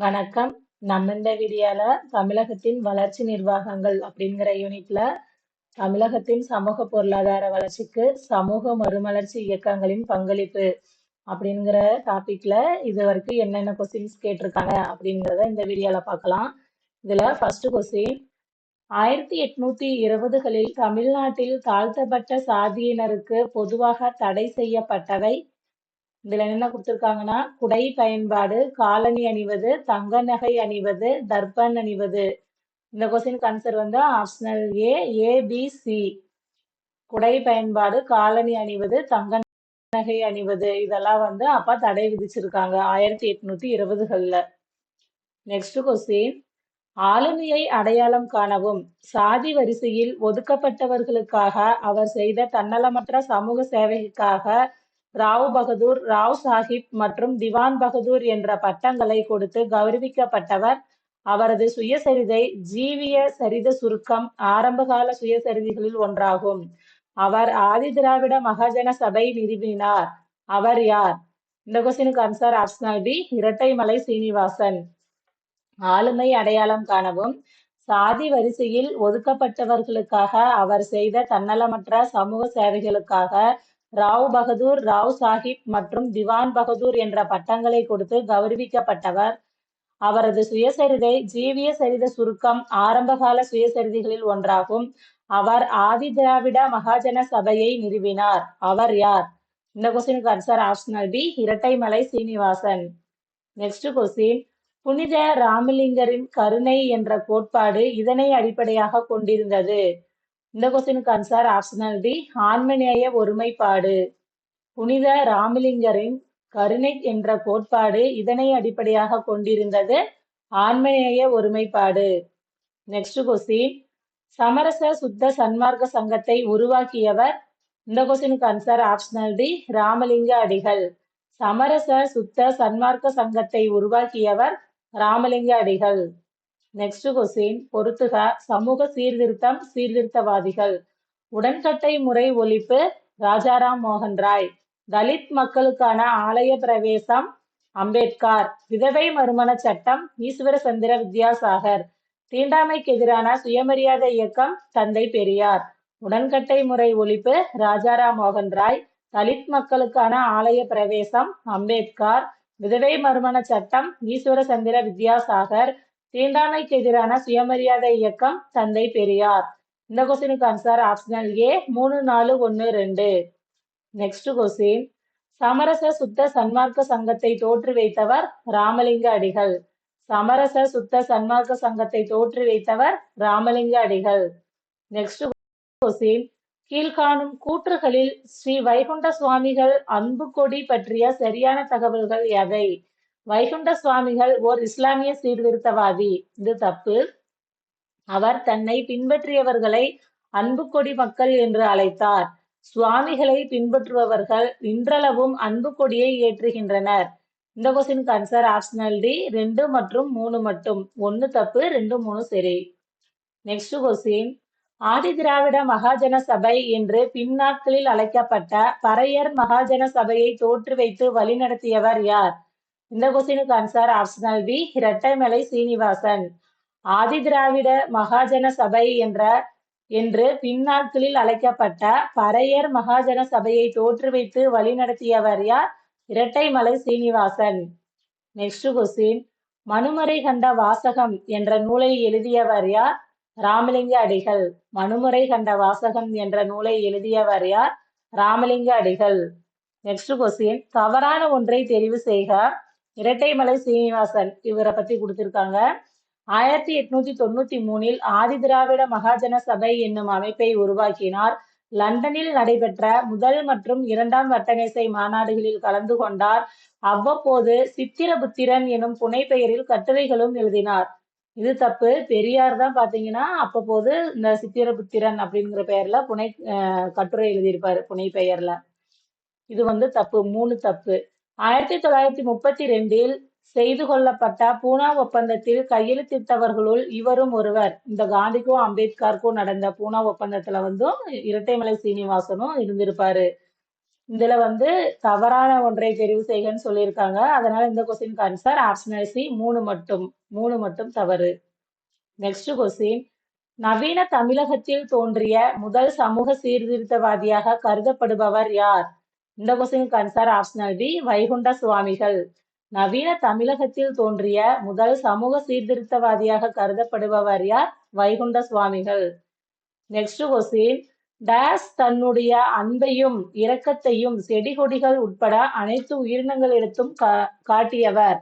வணக்கம். நம்ம இந்த வீடியோல தமிழகத்தின் வளர்ச்சி நிர்வாகங்கள் அப்படிங்கிற யூனிட்ல தமிழகத்தின் சமூக பொருளாதார வளர்ச்சிக்கு சமூக மறுமலர்ச்சி இயக்கங்களின் பங்களிப்பு அப்படிங்கிற டாபிக்ல இது வரைக்கும் என்னென்ன கொஸ்டின்ஸ் கேட்டிருக்காங்க அப்படிங்கிறத இந்த வீடியோல பார்க்கலாம். இதுல ஃபர்ஸ்ட் கொஸ்டின் ஆயிரத்தி எட்நூத்தி இருபதுகளில் தமிழ்நாட்டில் தாழ்த்தப்பட்ட சாதியினருக்கு பொதுவாக தடை செய்யப்பட்டவை இதுல என்ன கொடுத்துருக்காங்கன்னா குடை பயன்பாடு காலணி அணிவது தங்க நகை அணிவது தர்பன் அணிவது. இந்த கொஸ்டின் ஆன்சர் வந்து optional A A B C குடை பயன்பாடு காலணி அணிவது தங்க நகை அணிவது. இதெல்லாம் வந்து அப்ப தடை விதிச்சிருக்காங்க ஆயிரத்தி எட்நூத்தி இருபதுகள்ல. நெக்ஸ்ட் கொஸ்டின் ஆளுமையை அடையாளம் காணவும். சாதி வரிசையில் ஒதுக்கப்பட்டவர்களுக்காக அவர் செய்த தன்னலமற்ற சமூக சேவைக்காக ராவ் பகதூர் ராவ் சாஹிப் மற்றும் திவான் பகதூர் என்ற பட்டங்களை கொடுத்து கௌரவிக்கப்பட்டவர். அவரது சுயசரிதை ஜீவிய சரித சுருக்கம் ஆரம்பகால சுயசரிதைகளில் ஒன்றாகும். அவர் ஆதிதிராவிட மகாஜன சபை நிறுவினார். அவர் யார்? இந்த கொஸ்டினுக்கு answer optional B Rettaimalai Srinivasan. ஆளுமை அடையாளம் காணவும். சாதி வரிசையில் ஒதுக்கப்பட்டவர்களுக்காக அவர் செய்த தன்னலமற்ற சமூக சேவைகளுக்காக ராவ் பகதூர் ராவ் சாஹிப் மற்றும் திவான் பகதூர் என்ற பட்டங்களை கொடுத்து கௌரவிக்கப்பட்டவர். அவரது சுயசரிதை ஜீவிய சரித சுருக்கம் ஆரம்பகால சுயசரிதைகளில் ஒன்றாகும். அவர் ஆதி திராவிட மகாஜன சபையை நிறுவினார். அவர் யார்? இந்த கொஸ்டினுக்கு answer optional B Rettaimalai Srinivasan. Next question புனித ராமலிங்கரின் கருணை என்ற கோட்பாடு இதனை அடிப்படையாக கொண்டிருந்தது. இந்த கொஸ்டினுக்கு ஆன்சர் ஆப்ஷனல் டி ஆன்மநேய ஒருமைப்பாடு. புனித ராமலிங்கரின் கருணை என்ற கோட்பாடு இதனை அடிப்படையாக கொண்டிருந்தது. ஆன்மநேய ஒருமைப்பாடு. நெக்ஸ்ட் கொஸ்டின் சமரச சுத்த சன்மார்க்க சங்கத்தை உருவாக்கியவர். இந்த கொஸ்டினுக்கு ஆன்சர் ஆப்ஷனல் டி ராமலிங்க அடிகள். சமரச சுத்த சன்மார்க்க சங்கத்தை உருவாக்கியவர் ராமலிங்க அடிகள். நெக்ஸ்ட் கொஸ்டின் பொறுத்துக சமூக சீர்திருத்தம் சீர்திருத்தவாதிகள். உடன்கட்டை முறை ஒழிப்பு ராஜாராம் மோகன் ராய். தலித் மக்களுக்கான ஆலய பிரவேசம் அம்பேத்கர். விதவை மறுமண சட்டம் ஈஸ்வர சந்திர வித்யாசாகர். தீண்டாமைக்கு எதிரான சுயமரியாதை இயக்கம் தந்தை பெரியார். உடன்கட்டை முறை ஒழிப்பு ராஜாராம் மோகன் ராய். தலித் மக்களுக்கான ஆலய பிரவேசம் அம்பேத்கர். விதவை மறுமண சட்டம் ஈஸ்வர சந்திர வித்யாசாகர். தீண்டாமைக்கு எதிரான சுயமரியாதை இயக்கம் தந்தை பெரியார். இந்த கொஸ்டினுக்கு ஆன்சர் ஆப்ஷனல் ஏ மூணு நாலு ஒன்று ரெண்டு. நெக்ஸ்ட் கொஸ்டின் சமரச சுத்த சன்மார்க்க சங்கத்தை தோற்று வைத்தவர் ராமலிங்க அடிகள். சமரச சுத்த சன்மார்க்க சங்கத்தை தோற்று வைத்தவர் ராமலிங்க அடிகள். நெக்ஸ்ட் கொஸ்டின் கீழ்காணும் கூற்றுகளில் ஸ்ரீ வைகுண்ட சுவாமிகள் அன்பு கொடி பற்றிய சரியான தகவல்கள் எவை? வைகுண்ட சுவாமிகள் ஓர் இஸ்லாமிய சீர்திருத்தவாதி. இது தப்பு. அவர் தன்னை பின்பற்றியவர்களை அன்பு கொடி மக்கள் என்று அழைத்தார். சுவாமிகளை பின்பற்றுபவர்கள் இன்றளவும் அன்பு கொடியை ஏற்றுகின்றனர். இந்த கொஸ்டின் ஆன்சர் ஆப்ஷனல் டி ரெண்டு மற்றும் மூணு மட்டும். ஒன்னு தப்பு ரெண்டு மூணு சரி. Next question. ஆதி திராவிட மகாஜன சபை என்று பின்னாட்களில் அழைக்கப்பட்ட பறையர் மகாஜன சபையை தோற்று வைத்து வழிநடத்தியவர் யார்? இந்த கொஸ்டினுக்கு answer optional B Rettaimalai Srinivasan. Adi Dravida Mahajana Sabha என்ற என்று பின்னாட்களில் அழைக்கப்பட்ட பறையர் மகாஜன சபையை தோற்றுவித்து வழிநடத்தியவர் யார்? இரட்டைமலை சீனிவாசன். நெக்ஸ்ட் கொஸ்டின் மனுமறை கண்ட வாசகம் என்ற நூலை எழுதியவர் யார்? ராமலிங்க அடிகள். மனுமுறை கண்ட வாசகம் என்ற நூலை எழுதியவர் யார்? ராமலிங்க அடிகள். நெக்ஸ்ட் கொஸ்டின் தவறான ஒன்றை தெரிவு செய்க. இரட்டைமலை சீனிவாசன் இவரை பத்தி கொடுத்திருக்காங்க. ஆயிரத்தி எட்நூத்தி தொண்ணூத்தி மூணில் ஆதிதிராவிட மகாஜன சபை என்னும் அமைப்பை உருவாக்கினார். லண்டனில் நடைபெற்ற முதல் மற்றும் இரண்டாம் வட்டமேசை மாநாடுகளில் கலந்து கொண்டார். அவ்வப்போது சித்திரபுத்திரன் எனும் புனைப்பெயரில் கட்டுரைகளும் எழுதினார். இது தப்பு. பெரியார் தான் பாத்தீங்கன்னா அப்பப்போது இந்த சித்திரபுத்திரன் அப்படிங்கிற பெயர்ல புனை கட்டுரை எழுதியிருப்பாரு புனை பெயர்ல இது வந்து தப்பு. மூணு தப்பு. ஆயிரத்தி தொள்ளாயிரத்தி முப்பத்தி ரெண்டில் செய்து கொள்ளப்பட்ட பூனா ஒப்பந்தத்தில் கையெழுத்திட்டவர்களுள் இவரும் ஒருவர். இந்த காந்திக்கும் அம்பேத்கருக்கும் நடந்த பூனா ஒப்பந்தத்துல வந்து இரட்டைமலை சீனிவாசனும் இருந்திருப்பாரு. இதுல வந்து தவறான ஒன்றை தெரிவு செய்கன்னு சொல்லியிருக்காங்க. அதனால இந்த கொஸ்டின் ஆன்சர் ஆப்ஷனல் சி மூணு மட்டும். மூணு மட்டும் தவறு. நெக்ஸ்ட் கொஸ்டின் நவீன தமிழகத்தில் தோன்றிய முதல் சமூக சீர்திருத்தவாதியாக கருதப்படுபவர் யார்? இந்த கொஸ்டினுக்கு ஆன்சர் ஆப்ஷனல் பி வைகுண்ட சுவாமிகள். நவீன தமிழகத்தில் தோன்றிய முதல் சமூக சீர்திருத்தவாதியாக கருதப்படுபவர் யார்? வைகுண்ட சுவாமிகள். நெக்ஸ்ட் கொஸ்டின் டேஸ் தன்னுடைய அன்பையும் இரக்கத்தையும் செடி கொடிகள் உட்பட அனைத்து உயிரினங்களிடத்தும் கா காட்டியவர்.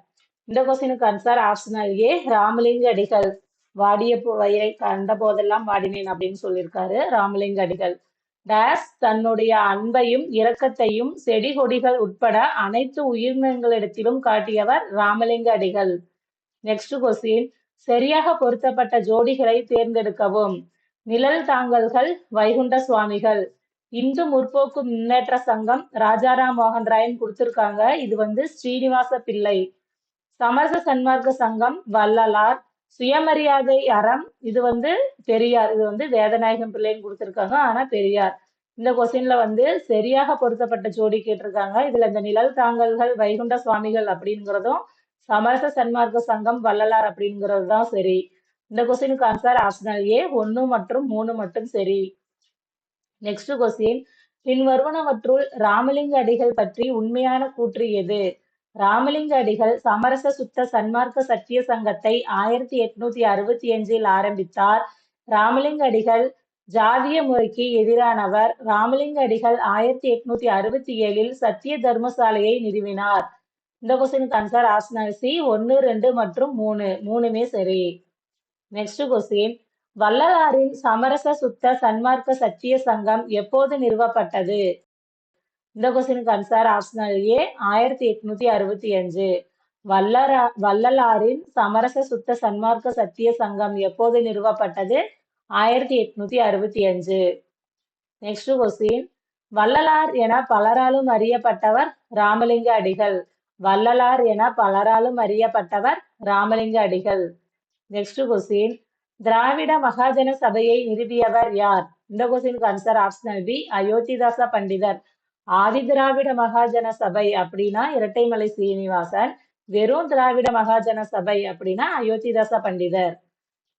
இந்த கொஸ்டினுக்கு ஆன்சர் ஆப்ஷனல் ஏ ராமலிங்க அடிகள் வாடிய வயிறை கண்ட போதெல்லாம் வாடினேன் அப்படின்னு சொல்லியிருக்காரு ராமலிங்க அடிகள் டேஸ் தன்னுடைய அன்பையும் இரக்கத்தையும் செடி கொடிகள் உட்பட அனைத்து உயிரினங்களிடத்திலும் காட்டியவர் ராமலிங்க அடிகள். நெக்ஸ்ட் கொஸ்டின் சரியாக பொருத்தப்பட்ட ஜோடிகளை தேர்ந்தெடுக்கவும். நிழல் தாங்கல்கள் வைகுண்ட சுவாமிகள். இந்து முற்போக்கு முன்னேற்ற சங்கம் ராஜாராம் மோகன் ராயன் கொடுத்திருக்காங்க. இது வந்து ஸ்ரீனிவாச பிள்ளை. சமரச சன்மார்க்க சங்கம் வள்ளலார் சுயமரியாதை அறம் இது வந்து பெரியார். இது வந்து வேதநாயகம் பிள்ளைன்னு கொடுத்துருக்காங்க. ஆனா பெரியார். இந்த கொஸ்டின்ல வந்து சரியாக பொருத்தப்பட்ட ஜோடி கேட்டிருக்காங்க. இதுல இந்த நிழல் தாங்கல்கள் வைகுண்ட சுவாமிகள் அப்படிங்கிறதும் சமரச சன்மார்க்க சங்கம் வள்ளலார் அப்படிங்கிறது தான் சரி. இந்த கொஸ்டினுக்கு ஆன்சர் ஆப்ஷனல் ஏ ஒன்று மற்றும் மூணு மட்டும் சரி. நெக்ஸ்ட் கொஸ்டின் பின்வருவனவற்றுள் ராமலிங்க அடிகள் பற்றி உண்மையான கூற்று எது? ராமலிங்க அடிகள் சமரச சுத்த சன்மார்க்க சத்திய சங்கத்தை ஆயிரத்தி எட்நூத்தி அறுபத்தி அஞ்சில் ஆரம்பித்தார். ராமலிங்க அடிகள் ஜாதிய முறைக்கு எதிரானவர். ராமலிங்க அடிகள் ஆயிரத்தி எட்நூத்தி அறுபத்தி ஏழில் சத்திய தர்மசாலையை நிறுவினார். இந்த கொஸ்டினுக்கு ஆன்சர் ஆப்ஷனல் சி ஒன்று ரெண்டு மற்றும் மூணு. மூணுமே சரி. நெக்ஸ்ட் கொஸ்டின் வள்ளலாரின் சமரச சுத்த சன்மார்க்க சத்திய சங்கம் எப்போது நிறுவப்பட்டது? இந்த கொஸ்டினுக்கு ஆன்சர் ஆப்ஷனல் ஏ ஆயிரத்தி எட்நூத்தி அறுபத்தி அஞ்சு. வல்லரா வள்ளலாரின் சமரச சுத்த சன்மார்க்க சத்திய சங்கம் எப்போது நிறுவப்பட்டது? ஆயிரத்தி எட்நூத்தி அறுபத்தி அஞ்சு. நெக்ஸ்ட் கொஸ்டின் வள்ளலார் என பலராலும் அறியப்பட்டவர் ராமலிங்க அடிகள். வள்ளலார் என பலராலும் அறியப்பட்டவர் ராமலிங்க அடிகள். நெக்ஸ்ட் கொஸ்டின் திராவிட மகாஜன சபையை நிறுவியவர் யார்? இந்த கொஸ்டினுக்கு ஆன்சர் ஆப்ஷனல் பி அயோத்திதாச பண்டிதர். ஆதி திராவிட மகாஜன சபை அப்படின்னா இரட்டைமலை சீனிவாசன் வெறும் திராவிட மகாஜன சபை அப்படின்னா அயோத்திதாச பண்டிதர்.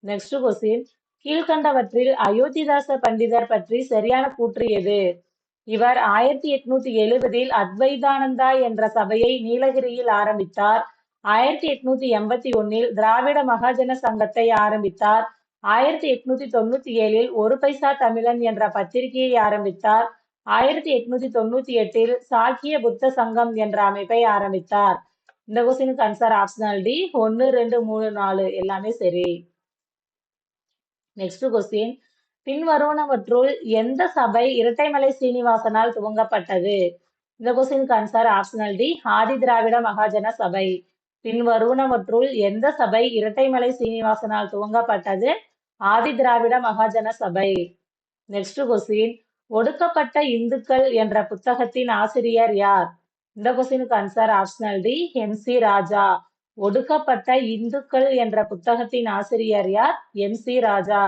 நெக்ஸ்ட் கொஸ்டின் கீழ்கண்டவற்றில் அயோத்திதாச பண்டிதர் பற்றி சரியான கூற்று எது? இவர் ஆயிரத்தி எட்நூத்தி எழுபதில் அத்வைதானந்தா என்ற சபையை நீலகிரியில் ஆரம்பித்தார். ஆயிரத்தி எட்நூத்தி எண்பத்தி ஒன்னில் திராவிட மகாஜன சங்கத்தை ஆரம்பித்தார். ஆயிரத்தி எட்நூத்தி தொண்ணூத்தி ஏழில் ஒரு பைசா தமிழன் என்ற பத்திரிகையை ஆரம்பித்தார். ஆயிரத்தி எட்நூத்தி தொண்ணூத்தி எட்டில் சாக்கிய புத்த சங்கம் என்ற அமைப்பை ஆரம்பித்தார். இந்த கொஸ்டினுக்கு ஆன்சர் ஆப்ஷனல் டி ஒன்னு ரெண்டு மூணு நாலு எல்லாமே சரி. நெக்ஸ்ட் கொஸ்டின் பின்வருவனவற்றுள் எந்த சபை இரட்டைமலை சீனிவாசனால் துவங்கப்பட்டது? இந்த கொஸ்டினுக்கு answer optional D Adi Dravida Mahajana Sabha. பின்வருவனவற்றுள் எந்த சபை இரட்டைமலை சீனிவாசனால் துவங்கப்பட்டது? ஆதி திராவிட மகாஜன சபை. நெக்ஸ்ட் கொஸ்டின் ஒடுக்கப்பட்ட இந்துக்கள் என்ற புத்தகத்தின் ஆசிரியர் யார்? இந்த கொஸ்டினுக்கு answer optional D M C Raja. ஒடுக்கப்பட்ட இந்துக்கள் என்ற புத்தகத்தின் ஆசிரியர் யார்? M C Raja.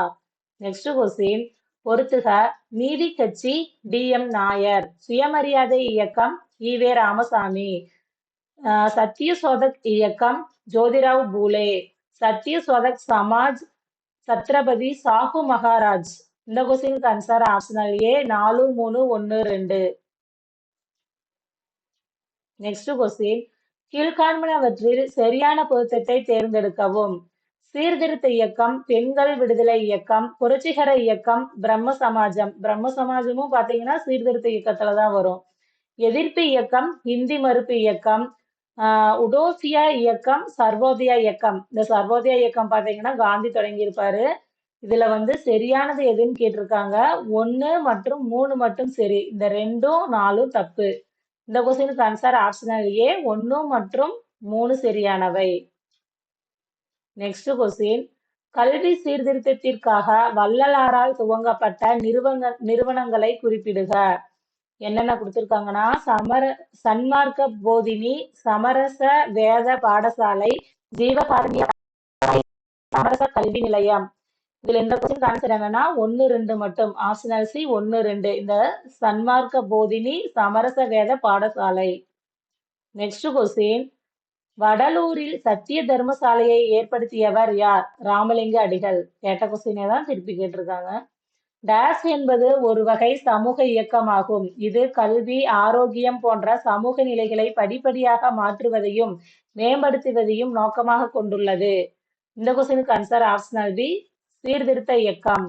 Next question பொறுத்துக. நீதி கட்சி டி எம் நாயர். சுயமரியாதை இயக்கம் ஈவே ராமசாமி. சத்திய சோதக் இயக்கம் ஜோதிராவ் பூலே. சத்திய சோதக் சமாஜ் சத்ரபதி சாஹு மகாராஜ். இந்த கொஸ்டினுக்கு ஆன்சர் ஆப்ஷனல் ஏ நாலு மூணு ஒன்னு ரெண்டு. நெக்ஸ்ட் கொஸ்டின் கீழ்காண்பனவற்றில் சரியான பொருத்தத்தை தேர்ந்தெடுக்கவும். சீர்திருத்த இயக்கம் பெண்கள் விடுதலை இயக்கம் புரட்சிகர இயக்கம் பிரம்ம சமாஜம். பிரம்ம சமாஜமும் பாத்தீங்கன்னா சீர்திருத்த இயக்கத்துல தான் வரும். எதிர்ப்பு இயக்கம் இந்தி மறுப்பு இயக்கம் ஆஹ் உடோசியா இயக்கம் சர்வோதயா இயக்கம். இந்த சர்வோதயா இயக்கம் பாத்தீங்கன்னா காந்தி தொடங்கியிருப்பாரு. இதுல வந்து சரியானது எதுன்னு கேட்டிருக்காங்க. ஒன்னு மற்றும் மூணு மட்டும் சரி. இந்த ரெண்டும் நாலும் தப்பு. இந்த கொஸ்டினுக்கு ஆன்சர் ஆப்ஷனல் ஏ ஒன்னு மற்றும் மூணு சரியானவை. நெக்ஸ்ட் கொஸ்டின் கல்வி சீர்திருத்தத்திற்காக வள்ளலாரால் துவங்கப்பட்ட நிறுவன நிறுவனங்களை குறிப்பிடுக. என்னென்ன கொடுத்துருக்காங்கன்னா சமர சன்மார்க்க போதினி சமரச வேத பாடசாலை ஜீவகாருண்ய சமரச கல்வி நிலையம். இதுல இந்த கொஸ்டின் ஆன்சர் என்னன்னா ஒன்னு ரெண்டு மட்டும். ஆப்ஷனல் சி ஒன்னு ரெண்டு. இந்த சன்மார்க்க போதினி சமரச வேத பாடசாலை. நெக்ஸ்ட் கொஸ்டின் வடலூரில் சத்திய தர்மசாலையை ஏற்படுத்தியவர் யார்? ராமலிங்க அடிகள். கேட்ட கொஸ்டினே தான் திருப்பி கேட்டிருக்காங்க. டேஷ் என்பது ஒரு வகை சமூக இயக்கமாகும். இது கல்வி ஆரோக்கியம் போன்ற சமூக நிலைகளை படிப்படியாக மாற்றுவதையும் மேம்படுத்துவதையும் நோக்கமாக கொண்டுள்ளது. இந்த கொஸ்டினுக்கு ஆன்சர் ஆப்ஷனல் பி சீர்திருத்த இயக்கம்.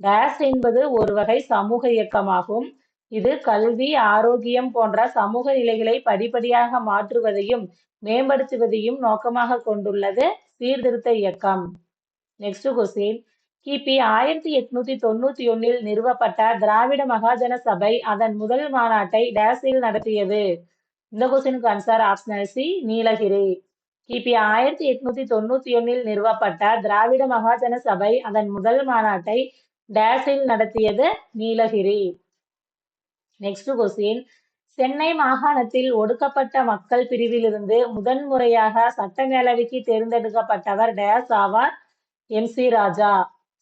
டேஸ் என்பது ஒரு வகை சமூக இயக்கமாகும். இது கல்வி ஆரோக்கியம் போன்ற சமூக நிலைகளை படிப்படியாக மாற்றுவதையும் மேம்படுத்துவதையும் நோக்கமாக கொண்டுள்ளது சீர்திருத்த இயக்கம். நெக்ஸ்ட் கொஸ்டின் கிபி ஆயிரத்தி எட்நூத்தி தொண்ணூத்தி ஒன்னில் நிறுவப்பட்ட திராவிட மகாஜன சபை அதன் முதல் மாநாட்டை டேஸில் நடத்தியது. இந்த கொஸ்டினுக்கு ஆன்சர் ஆப்ஷனல் சி நீலகிரி. கிபி ஆயிரத்தி எட்நூத்தி தொண்ணூத்தி ஒன்னில் நிறுவப்பட்ட திராவிட மகாஜன சபை அதன் முதல் மாநாட்டை டேஸில் நடத்தியது நீலகிரி. நெக்ஸ்ட் கொஸ்டின் சென்னை மாகாணத்தில் ஒடுக்கப்பட்ட மக்கள் பிரிவிலிருந்து முதன்முறையாக சட்டமேலவைக்கு தேர்ந்தெடுக்கப்பட்டவர் டேஸ் ஆவார் எம் சி ராஜா.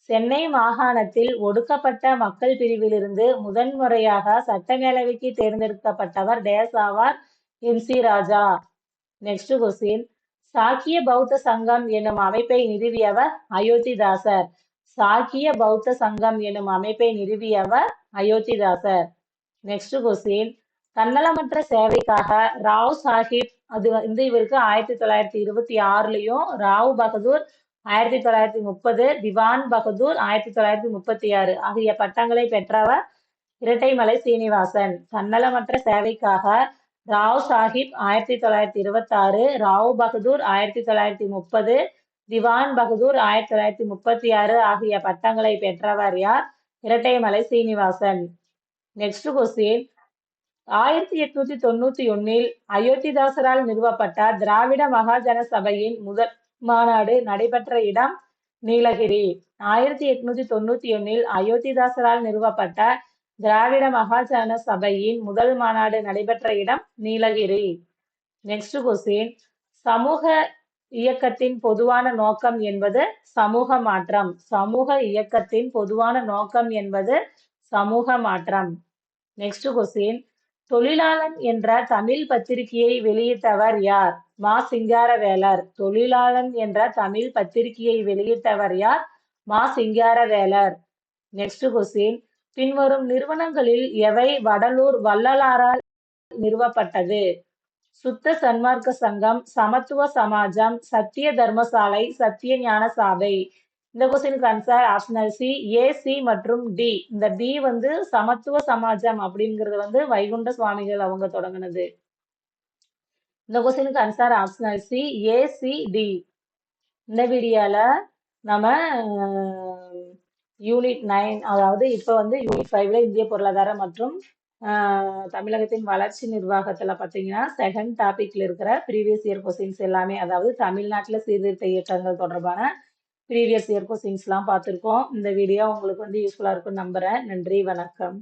சென்னை மாகாணத்தில் ஒடுக்கப்பட்ட மக்கள் பிரிவிலிருந்து முதன்முறையாக சட்டமேலவைக்கு தேர்ந்தெடுக்கப்பட்டவர் டேஸ் ஆவார் M C Raja. Next question Sakya Bauddha Sangam எனும் அமைப்பை நிறுவியவர் அயோத்திதாசர். சாக்கிய பௌத்த சங்கம் எனும் அமைப்பை நிறுவியவர் அயோத்திதாசர். நெக்ஸ்ட் கொஸ்டின் தன்னலமற்ற சேவைக்காக ராவ் சாஹிப் அது வந்து இவருக்கு ஆயிரத்தி தொள்ளாயிரத்தி இருபத்தி ஆறுலயும் ராவ் பகதூர் ஆயிரத்தி தொள்ளாயிரத்தி முப்பது திவான் பகதூர் ஆயிரத்தி தொள்ளாயிரத்தி முப்பத்தி ஆறு. ஆகிய பட்டங்களை பெற்றவர் இரட்டைமலை சீனிவாசன். தன்னலமற்ற சேவைக்காக ராவ் சாஹிப் ஆயிரத்தி தொள்ளாயிரத்தி இருபத்தி ஆறு ராவ் பகதூர் ஆயிரத்தி தொள்ளாயிரத்தி முப்பது திவான் பகதூர் ஆயிரத்தி தொள்ளாயிரத்தி முப்பத்தி ஆறு ஆகிய பட்டங்களை பெற்றவர் யார்? இரட்டைமலை சீனிவாசன். நெக்ஸ்ட் கொஸ்டின் ஆயிரத்தி எட்நூத்தி தொண்ணூத்தி ஒன்னில் அயோத்திதாசரால் நிறுவப்பட்ட திராவிட மகாஜன சபையின் முதல் மாநாடு நடைபெற்ற இடம் நீலகிரி. ஆயிரத்தி எட்நூத்தி தொண்ணூத்தி ஒன்னில் அயோத்திதாசரால் நிறுவப்பட்ட திராவிட மகாஜன சபையின் முதல் மாநாடு நடைபெற்ற இடம் நீலகிரி. நெக்ஸ்ட் கொஸ்டின் சமூக இயக்கத்தின் பொதுவான நோக்கம் என்பது சமூக மாற்றம். சமூக இயக்கத்தின் பொதுவான நோக்கம் என்பது சமூக மாற்றம். நெக்ஸ்ட் கொஸ்டின் தொழிலாளன் என்ற தமிழ் பத்திரிகையை வெளியிட்டவர் யார்? மா. சிங்காரவேலர். தொழிலாளன் என்ற தமிழ் பத்திரிகையை வெளியிட்டவர் யார்? மா. சிங்காரவேலர். நெக்ஸ்ட் கொஸ்டின் பின்வரும் நிறுவனங்களில் எவை வடலூர் வள்ளலாரால் நிறுவப்பட்டது? சுத்த சன்மார்க்க சங்கம் சமத்துவ சமாஜம் சத்திய தர்மசாலை சத்திய ஞான சாலை இந்த கொஸ்டினுக்கு answer optional C A C மற்றும் டி இந்த டி வந்து சமத்துவ சமாஜம் அப்படிங்கிறது வந்து வைகுண்ட சுவாமிகள் அவங்க தொடங்கினது. இந்த கொஸ்டினுக்கு answer optional C A C D இந்த வீடியோல நம்ம யூனிட் நைன் அதாவது இப்போ வந்து யூனிட் ஃபைவ்ல இந்திய பொருளாதாரம் மற்றும் தமிழகத்தின் வளர்ச்சி நிர்வாகத்தில் பார்த்தீங்கன்னா செகண்ட் டாபிக்ல இருக்கிற ப்ரீவியஸ் இயர் கொஸ்டின்ஸ் எல்லாமே அதாவது தமிழ்நாட்டில் சீர்திருத்த இயக்கங்கள் தொடர்பான ப்ரீவியஸ் இயர் கொஸ்டின்ஸ்லாம் பார்த்துருக்கோம் இந்த வீடியோ உங்களுக்கு வந்து யூஸ்ஃபுல்லாக இருக்கும்னு நம்புகிறேன் நன்றி வணக்கம்.